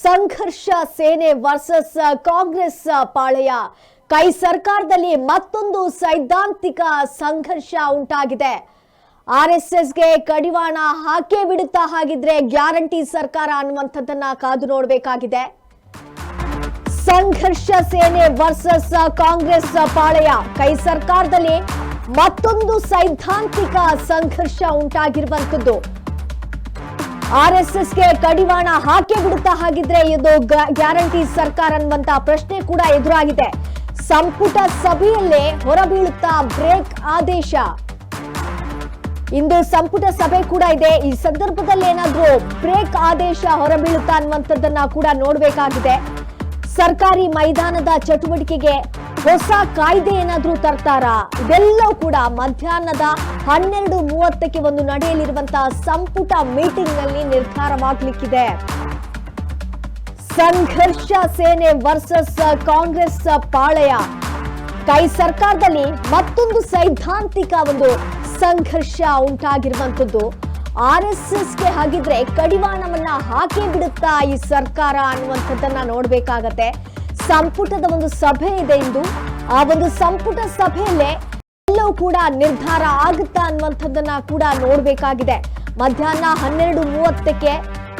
ಸಂಘರ್ಷ ಸೇನೆ ವರ್ಸಸ್ ಕಾಂಗ್ರೆಸ್ ಪಾಳೆಯ. ಕೈ ಸರ್ಕಾರದಲ್ಲಿ ಮತ್ತೊಂದು ಸೈದ್ಧಾಂತಿಕ ಸಂಘರ್ಷ ಉಂಟಾಗಿದೆ. ಆರ್ಎಸ್ಎಸ್ಗೆ ಕಡಿವಾಣ ಹಾಕೇ ಬಿಡುತ್ತಾ ಹಾಗಿದ್ರೆ ಗ್ಯಾರಂಟಿ ಸರ್ಕಾರ ಅನ್ನುವಂಥದ್ದನ್ನ ಕಾದು ನೋಡಬೇಕಾಗಿದೆ. ಸಂಘರ್ಷ ಸೇನೆ ವರ್ಸಸ್ ಕಾಂಗ್ರೆಸ್ ಪಾಳೆಯ. ಕೈ ಸರ್ಕಾರದಲ್ಲಿ ಮತ್ತೊಂದು ಸೈದ್ಧಾಂತಿಕ ಸಂಘರ್ಷ ಉಂಟಾಗಿರುವಂಥದ್ದು. ಆರ್ಎಸ್ಎಸ್ಗೆ ಕಡಿವಾಣ ಹಾಕಿ ಬಿಡುತ್ತಾ ಹಾಗಿದ್ರೆ ಇದು ಗ್ಯಾರಂಟಿ ಸರ್ಕಾರ ಅನ್ನುವಂತ ಪ್ರಶ್ನೆ ಕೂಡ ಎದುರಾಗಿದೆ. ಸಂಪುಟ ಸಭೆಯಲ್ಲೇ ಹೊರಬೀಳುತ್ತಾ ಬ್ರೇಕ್ ಆದೇಶ. ಇಂದು ಸಂಪುಟ ಸಭೆ ಕೂಡ ಇದೆ. ಈ ಸಂದರ್ಭದಲ್ಲಿ ಏನಾದ್ರೂ ಬ್ರೇಕ್ ಆದೇಶ ಹೊರಬೀಳುತ್ತಾ ಅನ್ನುವಂಥದ್ದನ್ನ ಕೂಡ ನೋಡಬೇಕಾಗಿದೆ. ಸರ್ಕಾರಿ ಮೈದಾನದ ಚಟುವಟಿಕೆಗೆ ಹೊಸ ಕಾಯ್ದೆ ಏನಾದ್ರೂ ತರ್ತಾರಾ? ಇದೆಲ್ಲವೂ ಕೂಡ ಮಧ್ಯಾಹ್ನದ ಹನ್ನೆರಡು ಮೂವತ್ತಕ್ಕೆ ಒಂದು ನಡೆಯಲಿರುವಂತಹ ಸಂಪುಟ ಮೀಟಿಂಗ್ನಲ್ಲಿ ನಿರ್ಧಾರವಾಗಲಿಕ್ಕಿದೆ. ಸಂಘರ್ಷ ಸೇನೆ ವರ್ಸಸ್ ಕಾಂಗ್ರೆಸ್ ಪಾಳಯ. ಕೈ ಸರ್ಕಾರದಲ್ಲಿ ಮತ್ತೊಂದು ಸೈದ್ಧಾಂತಿಕ ಒಂದು ಸಂಘರ್ಷ ಉಂಟಾಗಿರುವಂತದ್ದು ಆರ್ ಎಸ್ ಎಸ್ಗೆ ಹಾಗಿದ್ರೆ ಕಡಿವಾಣವನ್ನ ಹಾಕಿ ಬಿಡುತ್ತಾ ಈ ಸರ್ಕಾರ ಅನ್ನುವಂಥದ್ದನ್ನ ನೋಡ್ಬೇಕಾಗತ್ತೆ. ಸಂಪುಟದ ಒಂದು ಸಭೆ ಇದೆ ಇಂದು. ಆ ಒಂದು ಸಂಪುಟ ಸಭೆಯಲ್ಲೇ ಎಲ್ಲವೂ ಕೂಡ ನಿರ್ಧಾರ ಆಗುತ್ತಾ ಅನ್ನುವಂಥದ್ದನ್ನ ಕೂಡ ನೋಡ್ಬೇಕಾಗಿದೆ. ಮಧ್ಯಾಹ್ನ ಹನ್ನೆರಡು ಮೂವತ್ತಕ್ಕೆ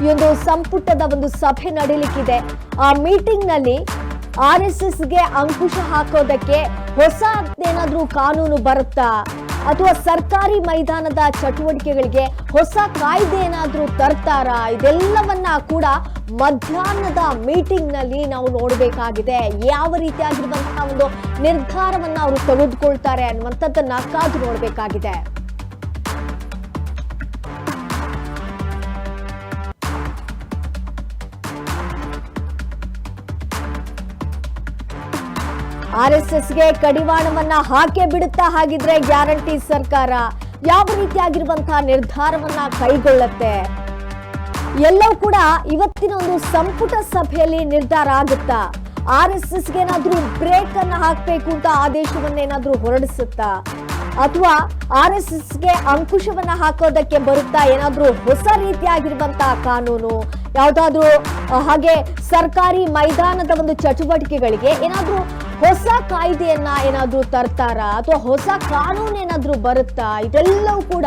ಈ ಒಂದು ಸಂಪುಟದ ಒಂದು ಸಭೆ ನಡೀಲಿಕ್ಕಿದೆ. ಆ ಮೀಟಿಂಗ್ನಲ್ಲಿ ಆರ್ ಎಸ್ ಎಸ್ಗೆ ಅಂಕುಶ ಹಾಕೋದಕ್ಕೆ ಹೊಸ ಏನಾದ್ರೂ ಕಾನೂನು ಬರುತ್ತಾ? ಅಥವಾ ಸರ್ಕಾರಿ ಮೈದಾನದ ಚಟುವಟಿಕೆಗಳಿಗೆ ಹೊಸ ಕಾಯ್ದೆ ಏನಾದರೂ ತರ್ತಾರಾ? ಇದೆಲ್ಲವನ್ನ ಕೂಡ ಮಧ್ಯಾಹ್ನದ ಮೀಟಿಂಗ್ನಲ್ಲಿ ನಾವು ನೋಡಬೇಕಾಗಿದೆ. ಯಾವ ರೀತಿಯಾಗಿರುವಂತಹ ಒಂದು ನಿರ್ಧಾರವನ್ನ ಅವರು ತೆಗೆದುಕೊಳ್ತಾರೆ ಅನ್ನುವಂಥದ್ದನ್ನ ಕಾದು ನೋಡಬೇಕಾಗಿದೆ. ಆರ್ಎಸ್ಎಸ್ಗೆ ಕಡಿವಾಣವನ್ನ ಹಾಕೇ ಬಿಡುತ್ತಾ ಹಾಗಿದ್ರೆ ಗ್ಯಾರಂಟಿ ಸರ್ಕಾರ. ಯಾವ ರೀತಿಯಾಗಿರುವಂತಹ ನಿರ್ಧಾರವನ್ನ ಕೈಗೊಳ್ಳುತ್ತೆ? ಎಲ್ಲವೂ ಕೂಡ ಇವತ್ತಿನ ಒಂದು ಸಂಪುಟ ಸಭೆಯಲ್ಲಿ ನಿರ್ಧಾರ ಆಗುತ್ತಾ? ಆರ್ ಎಸ್ ಎಸ್ಗೆ ಏನಾದ್ರೂ ಬ್ರೇಕ್ ಅನ್ನ ಹಾಕಬೇಕು ಅಂತ ಆದೇಶವನ್ನೇನಾದ್ರೂ ಹೊರಡಿಸುತ್ತಾ? ಅಥವಾ ಆರ್ ಎಸ್ ಎಸ್ಗೆ ಅಂಕುಶವನ್ನ ಹಾಕೋದಕ್ಕೆ ಬರುತ್ತಾ? ಏನಾದ್ರೂ ಹೊಸ ರೀತಿಯಾಗಿರುವಂತ ಕಾನೂನು, ಯಾವ್ದಾದ್ರೂ ಹಾಗೆ ಸರ್ಕಾರಿ ಮೈದಾನದ ಒಂದು ಚಟುವಟಿಕೆಗಳಿಗೆ ಏನಾದ್ರೂ ಹೊಸ ಕಾಯ್ದೆಯನ್ನ ಏನಾದ್ರೂ ತರ್ತಾರಾ? ಅಥವಾ ಹೊಸ ಕಾನೂನು ಏನಾದ್ರೂ ಬರುತ್ತಾ? ಇದೆಲ್ಲವೂ ಕೂಡ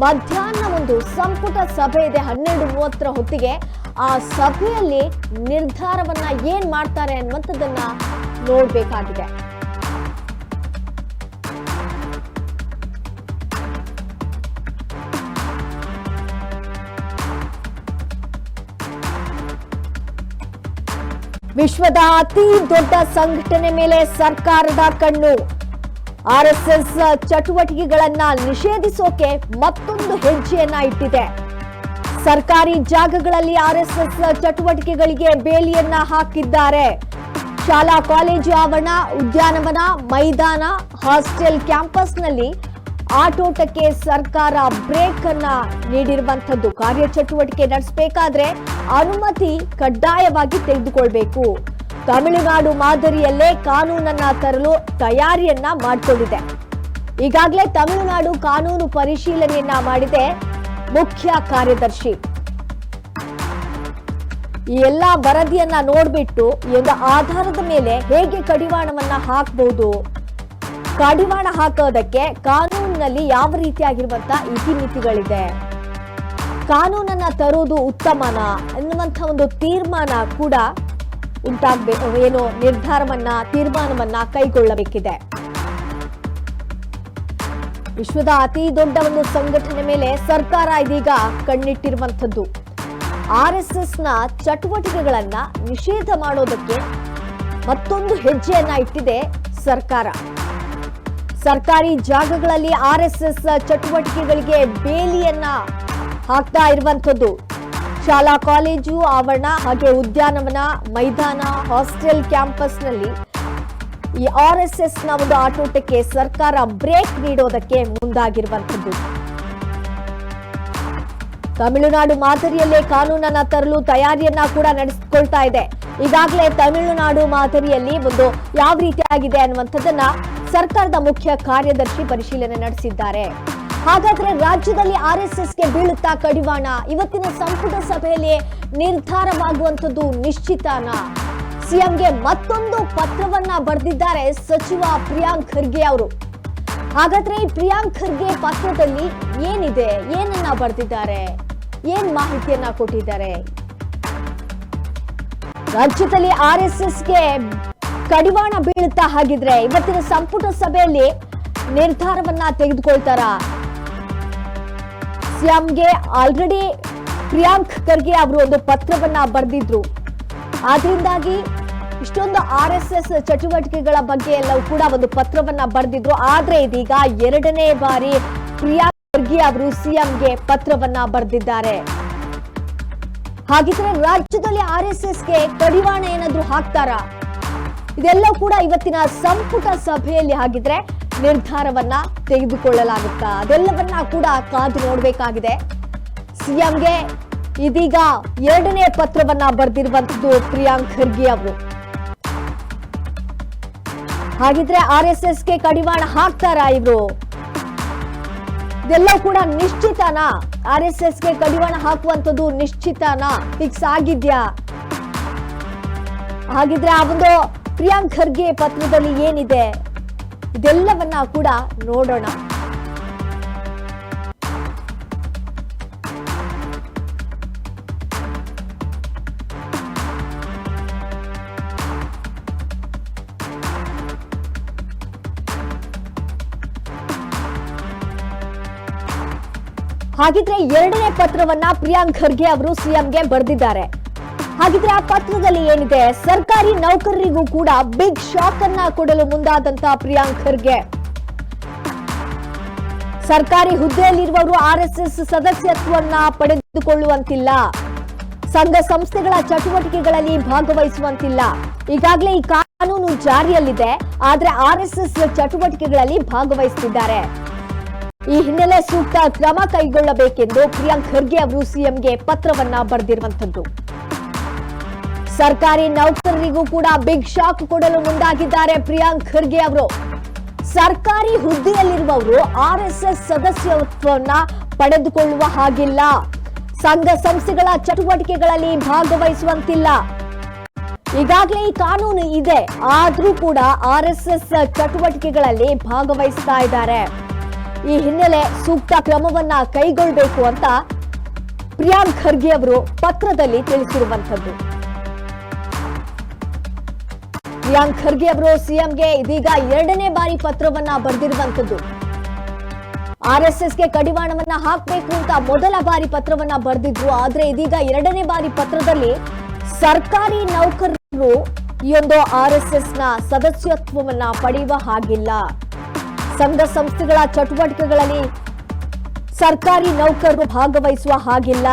ಮಧ್ಯಾಹ್ನ ಒಂದು ಸಂಪುಟ ಸಭೆ ಇದೆ, ಹನ್ನೆರಡು ಮೂವತ್ತರ ಹೊತ್ತಿಗೆ. ಆ ಸಭೆಯಲ್ಲಿ ನಿರ್ಧಾರವನ್ನ ಏನ್ ಮಾಡ್ತಾರೆ ಅನ್ನುವಂಥದ್ದನ್ನ ನೋಡ್ಬೇಕಾಗಿದೆ. ವಿಶ್ವದ ಅತಿ ದೊಡ್ಡ ಸಂಘಟನೆ ಮೇಲೆ ಸರ್ಕಾರದ ಕಣ್ಣು. ಆರ್ಎಸ್ಎಸ್ ಚಟುವಟಿಕೆಗಳನ್ನ ನಿಷೇಧಿಸೋಕೆ ಮತ್ತೊಂದು ಹೆಜ್ಜೆಯನ್ನ ಇಟ್ಟಿದೆ. ಸರ್ಕಾರಿ ಜಾಗಗಳಲ್ಲಿ ಆರ್ಎಸ್ಎಸ್ ಚಟುವಟಿಕೆಗಳಿಗೆ ಬೇಲಿಯನ್ನ ಹಾಕಿದ್ದಾರೆ. ಶಾಲಾ ಕಾಲೇಜು ಆವರಣ, ಉದ್ಯಾನವನ, ಮೈದಾನ, ಹಾಸ್ಟೆಲ್ ಕ್ಯಾಂಪಸ್ನಲ್ಲಿ ಆಟೋಟಕ್ಕೆ ಸರ್ಕಾರ ಬ್ರೇಕ್ ಅನ್ನ ನೀಡಿರುವಂತದ್ದು ಕಾರ್ಯಚಟುವಟಿಕೆ ನಡೆಸಬೇಕಾದ್ರೆ ಅನುಮತಿ ಕಡ್ಡಾಯವಾಗಿ ತೆಗೆದುಕೊಳ್ಬೇಕು. ತಮಿಳುನಾಡು ಮಾದರಿಯಲ್ಲೇ ಕಾನೂನನ್ನ ತರಲು ತಯಾರಿಯನ್ನ ಮಾಡಿಕೊಂಡಿದೆ. ಈಗಾಗಲೇ ತಮಿಳುನಾಡು ಕಾನೂನು ಪರಿಶೀಲನೆಯನ್ನ ಮಾಡಿದೆ ಮುಖ್ಯ ಕಾರ್ಯದರ್ಶಿ. ಈ ಎಲ್ಲಾ ವರದಿಯನ್ನ ನೋಡ್ಬಿಟ್ಟು ಈಗ ಆಧಾರದ ಮೇಲೆ ಹೇಗೆ ಕಡಿವಾಣವನ್ನ ಹಾಕಬಹುದು ಕಡಿವಾಣ ಹಾಕೋದಕ್ಕೆ ಕಾನೂನಿನಲ್ಲಿ ಯಾವ ರೀತಿಯಾಗಿರುವಂತ ಇತಿಮಿತಿಗಳಿದೆ ಕಾನೂನನ್ನ ತರುವುದು ಉತ್ತಮನ ಎನ್ನುವಂತ ಒಂದು ತೀರ್ಮಾನ ಕೂಡ ಉಂಟಾಗಬೇಕು, ಏನು ನಿರ್ಧಾರವನ್ನ, ತೀರ್ಮಾನವನ್ನ ಕೈಗೊಳ್ಳಬೇಕಿದೆ. ವಿಶ್ವದ ಅತಿ ದೊಡ್ಡ ಒಂದು ಸಂಘಟನೆ ಮೇಲೆ ಸರ್ಕಾರ ಇದೀಗ ಕಣ್ಣಿಟ್ಟಿರುವಂಥದ್ದು. ಆರ್ ಎಸ್ ಎಸ್ನ ಚಟುವಟಿಕೆಗಳನ್ನ ನಿಷೇಧ ಮಾಡೋದಕ್ಕೆ ಮತ್ತೊಂದು ಹೆಜ್ಜೆಯನ್ನ ಇಟ್ಟಿದೆ ಸರ್ಕಾರ. ಸರ್ಕಾರಿ ಜಾಗಗಳಲ್ಲಿ ಆರ್ ಎಸ್ ಎಸ್ ಚಟುವಟಿಕೆಗಳಿಗೆ ಬೇಲಿಯನ್ನ ಹಾಕ್ತಾ ಇರುವಂಥದ್ದು. ಶಾಲಾ ಕಾಲೇಜು ಆವರಣ ಹಾಗೆ ಉದ್ಯಾನವನ, ಮೈದಾನ, ಹಾಸ್ಟೆಲ್ ಕ್ಯಾಂಪಸ್ನಲ್ಲಿ ಈ ಆರ್ ಎಸ್ ಎಸ್ನ ಒಂದು ಆಟೋಟಕ್ಕೆ ಸರ್ಕಾರ ಬ್ರೇಕ್ ನೀಡೋದಕ್ಕೆ ಮುಂದಾಗಿರುವಂಥದ್ದು. ತಮಿಳುನಾಡು ಮಾದರಿಯಲ್ಲೇ ಕಾನೂನನ್ನ ತರಲು ತಯಾರಿಯನ್ನ ಕೂಡ ನಡೆಸಿಕೊಳ್ತಾ ಇದೆ. ಈಗಾಗಲೇ ತಮಿಳುನಾಡು ಮಾದರಿಯಲ್ಲಿ ಒಂದು ಯಾವ ರೀತಿಯಾಗಿದೆ ಅನ್ನುವಂಥದ್ದನ್ನ ಸರ್ಕಾರದ ಮುಖ್ಯ ಕಾರ್ಯದರ್ಶಿ ಪರಿಶೀಲನೆ ನಡೆಸಿದ್ದಾರೆ. ಹಾಗಾದ್ರೆ ರಾಜ್ಯದಲ್ಲಿ ಆರ್ ಎಸ್ ಎಸ್ಗೆ ಬೀಳುತ್ತಾ ಕಡಿವಾಣ? ಇವತ್ತಿನ ಸಂಪುಟ ಸಭೆಯಲ್ಲಿ ನಿರ್ಧಾರವಾಗುವಂಥದ್ದು ನಿಶ್ಚಿತಾನ? ಸಿಎಂಗೆ ಮತ್ತೊಂದು ಪತ್ರವನ್ನ ಬರೆದಿದ್ದಾರೆ ಸಚಿವ ಪ್ರಿಯಾಂಕ್ ಖರ್ಗೆ ಅವರು. ಹಾಗಾದ್ರೆ ಈ ಪ್ರಿಯಾಂಕ್ ಖರ್ಗೆ ಪತ್ರದಲ್ಲಿ ಏನಿದೆ? ಏನನ್ನ ಬರೆದಿದ್ದಾರೆ? ಏನ್ ಮಾಹಿತಿಯನ್ನ ಕೊಟ್ಟಿದ್ದಾರೆ? ರಾಜ್ಯದಲ್ಲಿ ಆರ್ ಎಸ್ ಎಸ್ಗೆ ಕಡಿವಾಣ ಬೀಳುತ್ತಾ ಹಾಗಿದ್ರೆ ಇವತ್ತಿನ ಸಂಪುಟ ಸಭೆಯಲ್ಲಿ ನಿರ್ಧಾರವನ್ನ ತೆಗೆದುಕೊಳ್ತಾರ? ಸಿಎಂಗೆ ಆಲ್ರೆಡಿ ಪ್ರಿಯಾಂಕ್ ಖರ್ಗೆ ಅವರು ಒಂದು ಪತ್ರವನ್ನ ಬರೆದಿದ್ರು. ಆದ್ರಿಂದಾಗಿ ಇಷ್ಟೊಂದು ಆರ್ ಎಸ್ ಎಸ್ ಚಟುವಟಿಕೆಗಳ ಬಗ್ಗೆ ಎಲ್ಲವೂ ಕೂಡ ಒಂದು ಪತ್ರವನ್ನ ಬರೆದಿದ್ರು. ಆದ್ರೆ ಇದೀಗ ಎರಡನೇ ಬಾರಿ ಪ್ರಿಯಾಂಕ್ ಖರ್ಗೆ ಅವರು ಸಿಎಂಗೆ ಪತ್ರವನ್ನ ಬರೆದಿದ್ದಾರೆ. ಹಾಗಿದ್ರೆ ರಾಜ್ಯದಲ್ಲಿ ಆರ್ ಎಸ್ ಎಸ್ಗೆ ಕಡಿವಾಣ ಏನಾದ್ರೂ ಹಾಕ್ತಾರಾ? ಇದೆಲ್ಲ ಕೂಡ ಇವತ್ತಿನ ಸಂಪುಟ ಸಭೆಯಲ್ಲಿ ಹಾಗಿದ್ರೆ ನಿರ್ಧಾರವನ್ನ ತೆಗೆದುಕೊಳ್ಳಲಾಗುತ್ತಾ? ಅದೆಲ್ಲವನ್ನ ಕೂಡ ಕಾದು ನೋಡಬೇಕಾಗಿದೆ. ಸಿಎಂಗೆ ಇದೀಗ ಎರಡನೇ ಪತ್ರವನ್ನ ಬರೆದಿರುವಂತದ್ದು ಪ್ರಿಯಾಂಕ್ ಖರ್ಗೆ ಅವರು. ಹಾಗಿದ್ರೆ ಆರ್ ಎಸ್ ಎಸ್ಗೆ ಕಡಿವಾಣ ಹಾಕ್ತಾರಾ ಇವರು? ಇದೆಲ್ಲ ಕೂಡ ನಿಶ್ಚಿತನಾ? ಆರ್ ಎಸ್ ಎಸ್ಗೆ ಕಡಿವಾಣ ಹಾಕುವಂಥದ್ದು ನಿಶ್ಚಿತನಾ? ಫಿಕ್ಸ್ ಆಗಿದ್ಯಾ? ಹಾಗಿದ್ರೆ ಆ ಒಂದು ಪ್ರಿಯಾಂಕ್ ಖರ್ಗೆ ಪತ್ರದಲ್ಲಿ ಏನಿದೆ? ಇದೆಲ್ಲವನ್ನ ಕೂಡ ನೋಡೋಣ. ಹಾಗಿದ್ರೆ ಎರಡನೇ ಪತ್ರವನ್ನ ಪ್ರಿಯಾಂಕ್ ಖರ್ಗೆ ಅವರು ಸಿಎಂಗೆ ಬರೆದಿದ್ದಾರೆ. ಹಾಗಿದ್ರೆ ಆ ಪತ್ರದಲ್ಲಿ ಏನಿದೆ? ಸರ್ಕಾರಿ ನೌಕರರಿಗೂ ಕೂಡ ಬಿಗ್ ಶಾಕ್ ಅನ್ನ ಕೊಡಲು ಮುಂದಾದಂತ ಪ್ರಿಯಾಂಕ್ ಖರ್ಗೆ. ಸರ್ಕಾರಿ ಹುದ್ದೆಯಲ್ಲಿರುವವರು ಆರ್ ಎಸ್ ಎಸ್ ಸದಸ್ಯತ್ವವನ್ನ ಪಡೆದುಕೊಳ್ಳುವಂತಿಲ್ಲ. ಸಂಘ ಸಂಸ್ಥೆಗಳ ಚಟುವಟಿಕೆಗಳಲ್ಲಿ ಭಾಗವಹಿಸುವಂತಿಲ್ಲ. ಈಗಾಗಲೇ ಈ ಕಾನೂನು ಜಾರಿಯಲ್ಲಿದೆ, ಆದ್ರೆ ಆರ್ ಎಸ್ ಎಸ್ ಚಟುವಟಿಕೆಗಳಲ್ಲಿ ಭಾಗವಹಿಸುತ್ತಿದ್ದಾರೆ ಈ ಹಿನ್ನೆಲೆ ಸೂಕ್ತ ಕ್ರಮ ಕೈಗೊಳ್ಳಬೇಕೆಂದು ಪ್ರಿಯಾಂಕ್ ಖರ್ಗೆ ಅವರು ಸಿಎಂಗೆ ಪತ್ರವನ್ನ ಬರೆದಿರುವಂತದ್ದು. ಸರ್ಕಾರಿ ನೌಕರರಿಗೂ ಕೂಡ ಬಿಗ್ ಶಾಕ್ ಕೊಡಲು ಮುಂದಾಗಿದ್ದಾರೆ ಪ್ರಿಯಾಂಕ್ ಖರ್ಗೆ ಅವರು. ಸರ್ಕಾರಿ ಹುದ್ದೆಯಲ್ಲಿರುವವರು ಆರ್ ಎಸ್ ಎಸ್ ಸದಸ್ಯತ್ವವನ್ನ ಪಡೆದುಕೊಳ್ಳುವ ಹಾಗಿಲ್ಲ. ಸಂಘ ಸಂಸ್ಥೆಗಳ ಚಟುವಟಿಕೆಗಳಲ್ಲಿ ಭಾಗವಹಿಸುವಂತಿಲ್ಲ. ಈಗಾಗಲೇ ಈ ಕಾನೂನು ಇದೆ, ಆದ್ರೂ ಕೂಡ ಆರ್ ಎಸ್ ಎಸ್ ಚಟುವಟಿಕೆಗಳಲ್ಲಿ ಭಾಗವಹಿಸ್ತಾ ಇದ್ದಾರೆ. ಈ ಹಿನ್ನೆಲೆ ಸೂಕ್ತ ಕ್ರಮವನ್ನ ಕೈಗೊಳ್ಳಬೇಕು ಅಂತ ಪ್ರಿಯಾಂಕ್ ಖರ್ಗೆ ಅವರು ಪತ್ರದಲ್ಲಿ ತಿಳಿಸಿರುವಂತದ್ದು ಪ್ರಿಯಾಂಕ್ ಖರ್ಗೆ ಅವರು ಸಿಎಂಗೆ ಇದೀಗ ಎರಡನೇ ಬಾರಿ ಪತ್ರವನ್ನ ಬರೆದಿರುವಂತದ್ದು ಆರ್ಎಸ್ಎಸ್ಗೆ ಎಸ್ ಎಸ್ಗೆ ಕಡಿವಾಣವನ್ನ ಹಾಕಬೇಕು ಅಂತ ಮೊದಲ ಬಾರಿ ಪತ್ರವನ್ನ ಬರೆದಿದ್ರು. ಆದ್ರೆ ಇದೀಗ ಎರಡನೇ ಬಾರಿ ಪತ್ರದಲ್ಲಿ ಸರ್ಕಾರಿ ನೌಕರರು ಈ ಒಂದು ಆರ್ ಎಸ್ ಎಸ್ನ ಸದಸ್ಯತ್ವವನ್ನ ಪಡೆಯುವ ಹಾಗಿಲ್ಲ. ಸಂಘ ಸಂಸ್ಥೆಗಳ ಚಟುವಟಿಕೆಗಳಲ್ಲಿ ಸರ್ಕಾರಿ ನೌಕರರು ಭಾಗವಹಿಸುವ ಹಾಗಿಲ್ಲ.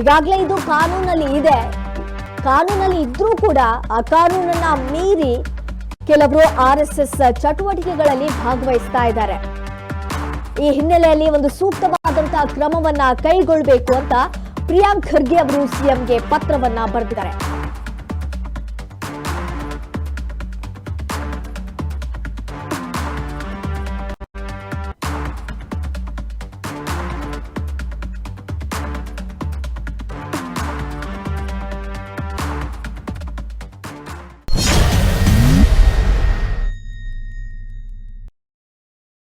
ಈಗಾಗಲೇ ಇದು ಕಾನೂನಲ್ಲಿ ಇದೆ. ಕಾನೂನಲ್ಲಿ ಇದ್ರೂ ಕೂಡ ಆ ಕಾನೂನನ್ನ ಮೀರಿ ಕೆಲವರು ಆರ್ ಎಸ್ ಎಸ್ ಚಟುವಟಿಕೆಗಳಲ್ಲಿ ಭಾಗವಹಿಸ್ತಾ ಇದ್ದಾರೆ. ಈ ಹಿನ್ನೆಲೆಯಲ್ಲಿ ಒಂದು ಸೂಕ್ತವಾದಂತಹ ಕ್ರಮವನ್ನ ಕೈಗೊಳ್ಳಬೇಕು ಅಂತ ಪ್ರಿಯಾಂಕ್ ಖರ್ಗೆ ಅವರು ಸಿಎಂಗೆ ಪತ್ರವನ್ನ ಬರೆದಿದ್ದಾರೆ.